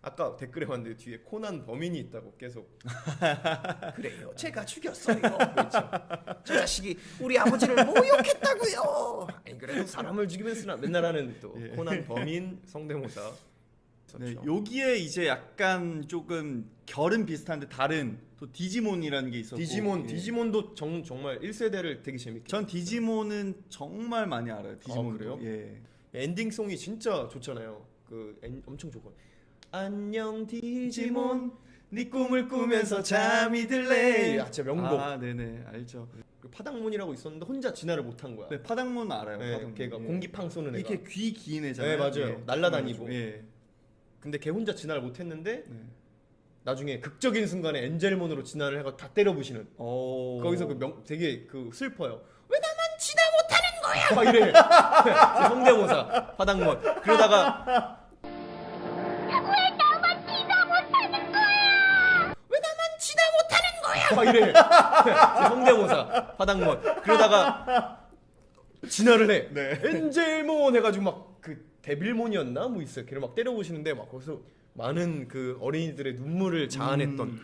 아까 댓글에 봤는데 뒤에 코난 범인이 있다고 계속 그래요. 제가 죽였어요. 그렇죠. 저 자식이 우리 아버지를 모욕했다고요. 아니 그래도 사람을 죽이면서 맨날 하는 또 예. 코난 범인 성대모사 네. 여기에 이제 약간 조금 결은 비슷한데 다른 또 디지몬이라는 게 있었고 디지몬 예. 디지몬도 정, 정말 1세대를 되게 재밌게 전 디지몬은 정말 많이 알아요. 디지몬 아, 그래요? 예. 엔딩송이 진짜 좋잖아요. 그 엔, 엄청 좋고 안녕 디지몬 네 꿈을 꾸면서 잠이 들래. 야, 진짜 명곡. 아, 네네 알죠. 그 파닥몬이라고 있었는데 혼자 진화를 못한 거야. 네, 파닥몬 알아요. 네, 파닥몬. 걔가 예. 공기팡 쏘는 애가. 이렇게 귀 긴 애잖아요. 네, 맞아요. 날라다니고. 예. 근데 걔 혼자 진화를 못했는데 네. 나중에 극적인 순간에 엔젤몬으로 진화를 해가 다 때려 부시는. 오. 거기서 그 명 되게 그 슬퍼요. 왜 나만 진화 못하는 거야? 막 이래. 그 성대모사 파닥몬. 그러다가 막 이래. 그 성대모사 파닥몬. 그러다가 진화를 해. 네. 엔젤몬 해가지고 막 그 데빌몬이었나 뭐 있어요. 걔를 막 때려 부시는데 막 거기서 많은 그 어린이들의 눈물을 자아냈던 음.